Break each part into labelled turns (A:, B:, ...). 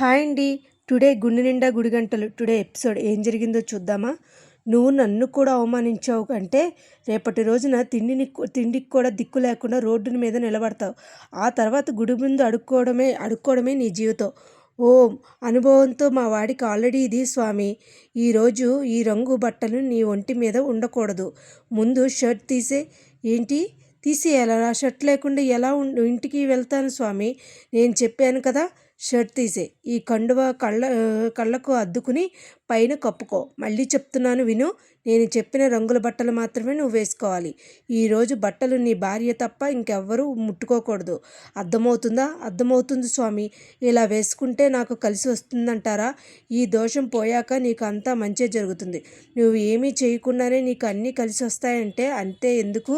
A: Hi అండి. Today గుండె నిండా గుడిగంటలు. టుడే ఎపిసోడ్ ఏం జరిగిందో చూద్దామా? నువ్వు నన్ను కూడా అవమానించావు అంటే రేపటి రోజున తిండిని తిండికి కూడా దిక్కు లేకుండా రోడ్డు మీద నిలబడతావు. ఆ తర్వాత గుడి ముందు అడుక్కోవడమే అడుక్కోవడమే నీ జీవితం. ఓం! అనుభవంతో మా వాడికి ఆల్రెడీ ఇది స్వామి. ఈరోజు ఈ రంగు బట్టలు నీ ఒంటి మీద ఉండకూడదు. ముందు షర్ట్ తీసే. ఏంటి? తీసేయాలా? షర్ట్ లేకుండా ఎలా ఇంటికి వెళ్తాను స్వామి. నేను చెప్పాను కదా షర్ట్ తీసే. ఈ కండువ కళ్ళ కళ్ళకు అద్దుకుని పైన కప్పుకో. మళ్ళీ చెప్తున్నాను విను. నేను చెప్పిన రంగుల బట్టలు మాత్రమే నువ్వు వేసుకోవాలి. ఈరోజు బట్టలు నీ భార్య తప్ప ఇంకెవ్వరూ ముట్టుకోకూడదు. అర్థమవుతుందా? అర్థమవుతుంది స్వామి. ఇలా వేసుకుంటే నాకు కలిసి వస్తుందంటారా? ఈ దోషం పోయాక నీకు అంతా మంచి జరుగుతుంది. నువ్వు ఏమీ చేయకుండానే నీకు అన్నీ కలిసి వస్తాయంటే అంతే ఎందుకు?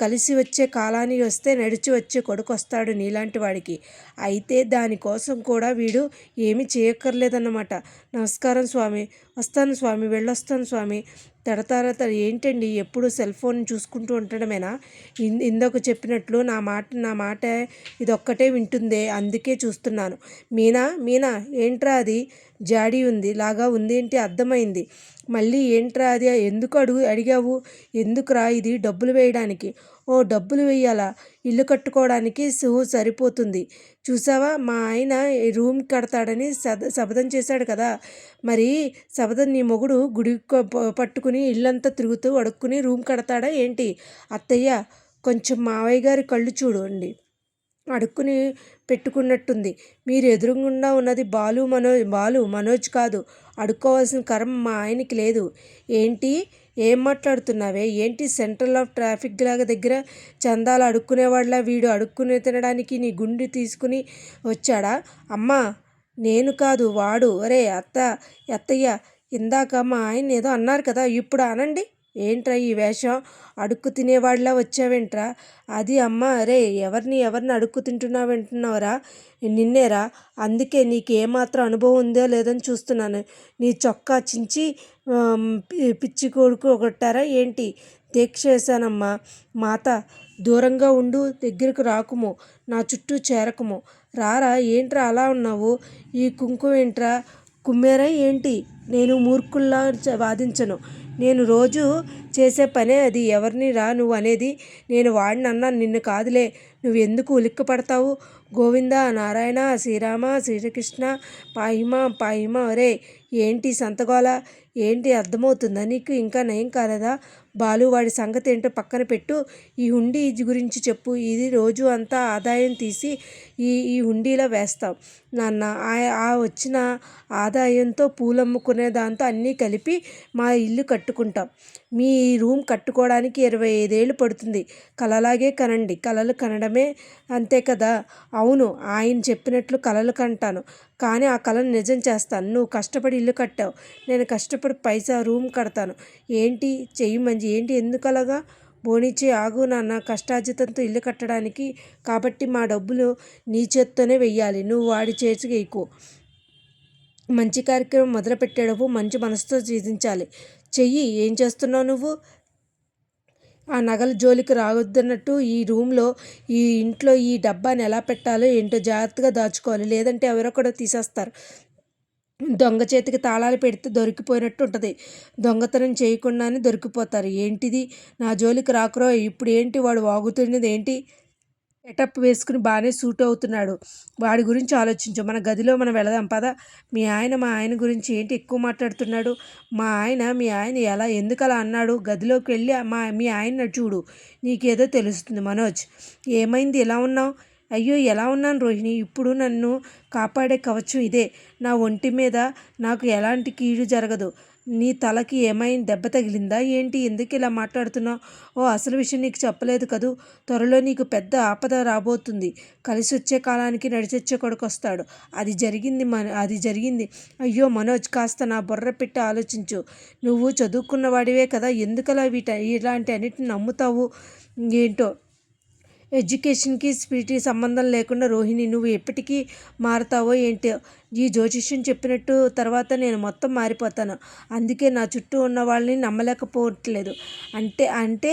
A: కలిసి వచ్చే కాలానికి వస్తే నడిచి వచ్చే కొడుకు వస్తాడు నీలాంటి వాడికి. అయితే దానికోసం కూడా వీడు ఏమీ చేయక్కర్లేదన్నమాట. నమస్కారం స్వామి. వస్తాను స్వామి వెళ్ళొస్తాను స్వామి. తడతార ఏంటండి? ఎప్పుడు సెల్ ఫోన్ చూసుకుంటూ ఉండడమేనా? ఇందాక చెప్పినట్లు నా మాట నా మాట ఇదొక్కటే వింటుందే అందుకే చూస్తున్నాను. మీనా మీనా ఏంట్రా అది? జాడీ ఉంది లాగా ఉంది ఏంటి? అర్థమైంది. మళ్ళీ ఏంట్రా అది? ఎందుకు అడుగు అడిగావు? ఎందుకురా ఇది డబ్బులు వేయడానికి? ఓ డబ్బులు వేయాలా? ఇల్లు కట్టుకోవడానికి సో సరిపోతుంది. చూసావా? మా ఆయన రూమ్ కడతాడని శబదం చేశాడు కదా? మరి శబదం నీ మొగుడు గుడి పట్టుకుని ఇల్లంతా తిరుగుతూ అడుక్కుని రూమ్ కడతాడా ఏంటి? అత్తయ్య కొంచెం మావయ్య గారి కళ్ళు చూడండి. అడుక్కుని పెట్టుకున్నట్టుంది. మీరు ఎదురుగుండా ఉన్నది బాలు మనోజ్ బాలు మనోజ్ కాదు. అడుక్కోవాల్సిన కర్మ మా ఆయనకి లేదు. ఏంటి? ఏం మాట్లాడుతున్నావే? ఏంటి సెంట్రల్ ఆఫ్ ట్రాఫిక్ లాగా దగ్గర చందాలు అడుక్కునేవాడిలా వీడు అడుక్కునే తినడానికి నీ గుండి తీసుకుని వచ్చాడా? అమ్మా నేను కాదు వాడు. అరే అత్త అత్తయ్య ఇందాక మా ఆయన ఏదో అన్నారు కదా ఇప్పుడు అనండి. ఏంట్రా ఈ వేషం? అడుక్కు తినేవాడిలా వచ్చావేంట్రా? అది అమ్మ అరే ఎవరిని ఎవరిని అడుక్కు తింటున్నావు వింటున్నావురా నిన్నేరా? అందుకే నీకు ఏమాత్రం అనుభవం ఉందో లేదని చూస్తున్నాను. నీ చొక్కా చించి పిచ్చి కొడుకు ఒకటారా ఏంటి? దీక్ష చేశానమ్మా. మాత దూరంగా ఉండు దగ్గరకు రాకుము. నా చుట్టూ చేరకము. రారా ఏంట్రా అలా ఉన్నావు? ఈ కుంకుమ ఏంట్రా కుమ్మేరా ఏంటి? నేను మూర్ఖుల్లా వాదించను. నేను రోజు చేసే పనే అది. ఎవరిని రా నువ్వు అనేది నేను వాడిని నిన్ను కాదులే. నువ్వు ఎందుకు ఉలిక్కి పడతావు గోవింద నారాయణ శ్రీరామ శ్రీకృష్ణ పాయిమా పాయిమా అరే ఏంటి సంతగోళ ఏంటి అర్థమవుతుందా? నీకు ఇంకా నయం కాలేదా? బాలు వాడి సంగతి ఏంటో పక్కన పెట్టు. ఈ హుండీ గురించి చెప్పు. ఇది రోజు అంతా ఆదాయం తీసి ఈ ఈ హుండీలో వేస్తాం. నాన్న ఆ వచ్చిన ఆదాయంతో పూలమ్ముకునే దాంతో అన్నీ కలిపి మా ఇల్లు కట్టుకుంటాం. మీ రూమ్ కట్టుకోవడానికి ఇరవై ఐదేళ్ళు పడుతుంది. కలలాగే కనండి. కలలు కనడమే అంతే కదా? అవును ఆయన చెప్పినట్లు కలలు కంటాను. కానీ ఆ కళను నిజం చేస్తాను. నువ్వు కష్టపడి ఇల్లు కట్టావు. నేను కష్టపడి పైసా రూమ్ కడతాను. ఏంటి? చెయ్యి మంచి ఏంటి? ఎందుకు అలాగా బోనిచ్చి ఆగు నాన్న. కష్టార్జితంతో ఇల్లు కట్టడానికి. కాబట్టి మా డబ్బులు నీ చేత్తోనే వెయ్యాలి. నువ్వు వాడి చేతికి ఎక్కువ మంచి కార్యక్రమం మొదలుపెట్టేటప్పుడు మంచి మనసుతో జీవించాలి. చెయ్యి. ఏం చేస్తున్నావు నువ్వు? ఆ నగల జోలికి రావద్దన్నట్టు ఈ రూమ్లో ఈ ఇంట్లో ఈ డబ్బాని ఎలా పెట్టాలో ఏంటో జాగ్రత్తగా దాచుకోవాలి. లేదంటే ఎవరొకడో తీసేస్తారు. దొంగ చేతికి తాళాలు పెడితే దొరికిపోయినట్టు ఉంటుంది. దొంగతనం చేయకుండానే దొరికిపోతారు. ఏంటిది? నా జోలికి రాకరో ఇప్పుడు ఏంటి వాడు వాగుతున్నది ఏంటి? సెటప్ వేసుకుని బాగానే సూట్ అవుతున్నాడు. వాడి గురించి ఆలోచించు. మన గదిలో మనం వెళదాం పద. మీ ఆయన మా ఆయన గురించి ఏంటి ఎక్కువ మాట్లాడుతున్నాడు? మా ఆయన మీ ఆయన ఎలా ఎందుకు అలా అన్నాడు? గదిలోకి వెళ్ళి మా మీ ఆయన చూడు. నీకేదో తెలుస్తుంది మనోజ్. ఏమైంది? ఎలా ఉన్నావు? అయ్యో ఎలా ఉన్నాను రోహిణి? ఇప్పుడు నన్ను కాపాడే కవచం ఇదే. నా ఒంటి మీద నాకు ఎలాంటి కీడు జరగదు. నీ తలకి ఏమైనా దెబ్బ తగిలిందా? ఏంటి? ఎందుకు ఇలా మాట్లాడుతున్నావు? ఓ అసలు విషయం నీకు చెప్పలేదు కదూ? త్వరలో నీకు పెద్ద ఆపద రాబోతుంది. కలిసి వచ్చే కాలానికి నడిచొచ్చే కొడుకు వస్తాడు అది జరిగింది మన అది జరిగింది. అయ్యో మనోజ్ కాస్త నా బుర్ర పెట్టి ఆలోచించు. నువ్వు చదువుకున్న వాడివే కదా. ఎందుకలా వీట ఇలాంటి అన్నిటిని నమ్ముతావు? ఏంటో? ఎడ్యుకేషన్కి స్పీటీ సంబంధం లేకుండా రోహిణి నువ్వు ఎప్పటికీ మారుతావో ఏంటో? ఈ జ్యోతిష్యం చెప్పినట్టు తర్వాత నేను మొత్తం మారిపోతాను. అందుకే నా చుట్టూ ఉన్న వాళ్ళని నమ్మలేకపోవట్లేదు. అంటే అంటే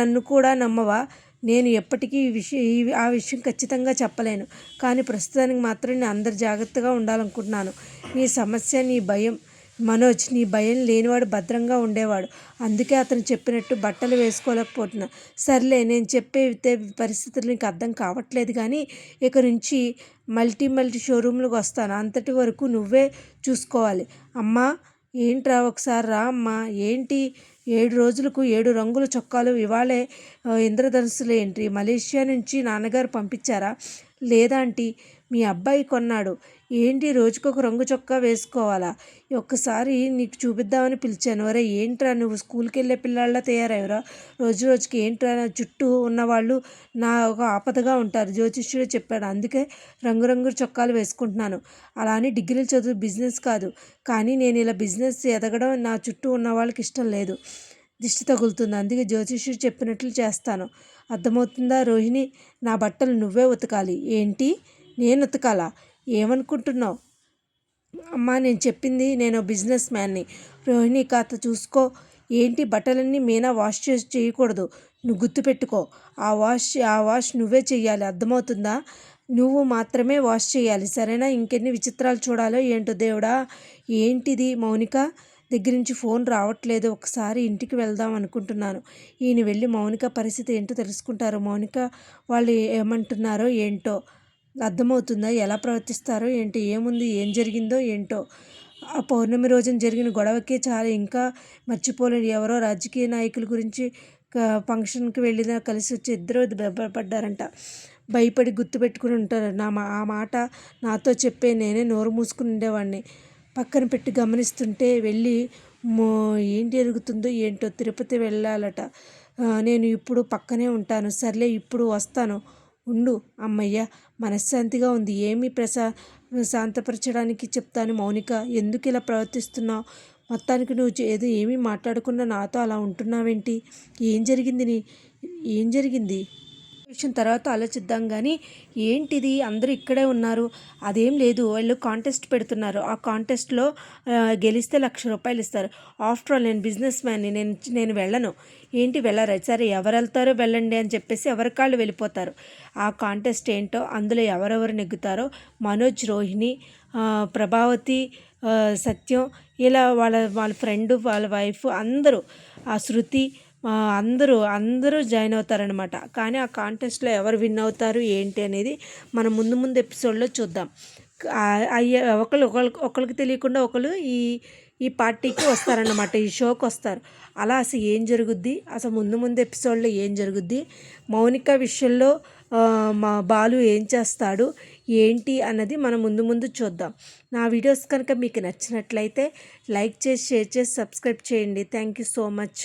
A: నన్ను కూడా నమ్మవా? నేను ఎప్పటికీ ఈ విషయం ఈ ఆ విషయం ఖచ్చితంగా చెప్పలేను. కానీ ప్రస్తుతానికి మాత్రం నేను అందరు జాగ్రత్తగా ఉండాలనుకుంటున్నాను. నీ సమస్య నీ భయం మనోజ్ నీ భయం లేనివాడు భద్రంగా ఉండేవాడు. అందుకే అతను చెప్పినట్టు బట్టలు వేసుకోలేకపోతున్నా. సర్లే నేను చెప్పే పరిస్థితులు నీకు అర్థం కావట్లేదు కానీ ఇక నుంచి మల్టీ మల్టీ షోరూంలకు వస్తాను. అంతటి వరకు నువ్వే చూసుకోవాలి. అమ్మా ఏంట్రా ఒకసారి రా అమ్మా. ఏంటి? ఏడు రోజులకు ఏడు రంగుల చొక్కాలు ఇవాళే ఇంద్రధనుసులు ఏంటి? మలేషియా నుంచి నాన్నగారు పంపించారా? లేదా ఆంటీ మీ అబ్బాయి కొన్నాడు. ఏంటి రోజుకొక రంగు చొక్కా వేసుకోవాలా? ఒక్కసారి నీకు చూపిద్దామని పిలిచాను. అరే ఏంట్రా నువ్వు స్కూల్కి వెళ్ళే పిల్లల్లా తయారయ్యరా రోజు రోజుకి ఏంట్రా నా చుట్టూ ఉన్నవాళ్ళు నా ఒక ఆపదగా ఉంటారు. జ్యోతిష్యుడు చెప్పాడు. అందుకే రంగురంగు చొక్కాలు వేసుకుంటున్నాను. అలా అని డిగ్రీలు చదువు బిజినెస్ కాదు. కానీ నేను ఇలా బిజినెస్ ఎదగడం నా చుట్టూ ఉన్న వాళ్ళకి ఇష్టం లేదు. దిష్టి తగులుతుంది. అందుకే జ్యోతిష్యుడు చెప్పినట్లు చేస్తాను. అర్థమవుతుందా రోహిణి? నా బట్టలు నువ్వే ఉతకాలి. ఏంటి? నేను ఉతకాలా? ఏమనుకుంటున్నావు? అమ్మా నేను చెప్పింది నేను బిజినెస్ మ్యాన్ని రోహిణి కాత చూసుకో. ఏంటి? బట్టలన్నీ మీనా వాష్ చేసి చేయకూడదు. నువ్వు గుర్తుపెట్టుకో. ఆ వాష్ ఆ వాష్ నువ్వే చెయ్యాలి. అర్థమవుతుందా? నువ్వు మాత్రమే వాష్ చేయాలి సరేనా? ఇంకెన్ని విచిత్రాలు చూడాలో ఏంటో దేవుడా? ఏంటిది మౌనిక? దగ్గర నుంచి ఫోన్ రావట్లేదు. ఒకసారి ఇంటికి వెళ్దాం అనుకుంటున్నాను. ఈయన వెళ్ళి మౌనిక పరిస్థితి ఏంటో తెలుసుకుంటారు. మౌనిక వాళ్ళు ఏమంటున్నారో ఏంటో? అర్థమవుతుందా? ఎలా ప్రవర్తిస్తారో? ఏంటి? ఏముంది? ఏం జరిగిందో? ఏంటో? ఆ పౌర్ణమి రోజున జరిగిన గొడవకే చాలా. ఇంకా మర్చిపోలేని ఎవరో రాజకీయ నాయకుల గురించి ఫంక్షన్కి వెళ్ళిన కలిసి వచ్చి ఇద్దరు భయపడ్డారంట భయపడి గుర్తుపెట్టుకుని ఉంటారు. నా మా ఆ మాట నాతో చెప్పే నేనే నోరు మూసుకుని ఉండేవాడిని. పక్కన పెట్టి గమనిస్తుంటే వెళ్ళి మో ఏంటి జరుగుతుందో ఏంటో తిరుపతి వెళ్ళాలట. నేను ఇప్పుడు పక్కనే ఉంటాను. సర్లే ఇప్పుడు వస్తాను. ఉండు అమ్మయ్య మనశ్శాంతిగా ఉంది. ఏమి ప్రశా శాంతపరచడానికి చెప్తాను మౌనిక. ఎందుకు ఇలా ప్రవర్తిస్తున్నావు? మొత్తానికి నువ్వు ఏదో ఏమీ మాట్లాడకుండా నాతో అలా ఉంటున్నావేంటి? ఏం జరిగింది నీ ఏం జరిగింది? విషయం తర్వాత ఆలోచిద్దాం కానీ ఏంటిది? అందరూ ఇక్కడే ఉన్నారు. అదేం లేదు. వాళ్ళు కాంటెస్ట్ పెడుతున్నారు. ఆ కాంటెస్ట్లో గెలిస్తే లక్ష రూపాయలు ఇస్తారు. ఆఫ్టర్ ఆల్ నేను బిజినెస్ మ్యాన్ని నేను నేను వెళ్ళను. ఏంటి వెళ్ళరా? సరే ఎవరు వెళ్తారో వెళ్ళండి అని చెప్పేసి ఎవరి కాళ్ళు వెళ్ళిపోతారు. ఆ కాంటెస్ట్ ఏంటో అందులో ఎవరెవరు నెగ్గుతారో మనోజ్ రోహిణి ప్రభావతి సత్యం ఇలా వాళ్ళ వాళ్ళ ఫ్రెండ్ వాళ్ళ వైఫ్ అందరూ. ఆ శృతి అందరూ అందరూ జాయిన్ అవుతారనమాట కానీ ఆ కాంటెస్ట్లో ఎవరు విన్ అవుతారు ఏంటి అనేది మనం ముందు ముందు ఎపిసోడ్లో చూద్దాం. అయ్యే ఒకళ్ళు ఒకరికి ఒకరికి తెలియకుండా ఒకళ్ళు ఈ ఈ పార్టీకి వస్తారన్నమాట ఈ షోకి వస్తారు. అలా అసలు ఏం జరుగుద్ది? అసలు ముందు ముందు ఎపిసోడ్లో ఏం జరుగుద్ది? మౌనిక విషయంలో మా బాలు ఏం చేస్తాడు? ఏంటి అన్నది మనం ముందు ముందు చూద్దాం. నా వీడియోస్ కనుక మీకు నచ్చినట్లయితే లైక్ చేసి షేర్ చేసి సబ్స్క్రైబ్ చేయండి. Thank you so much.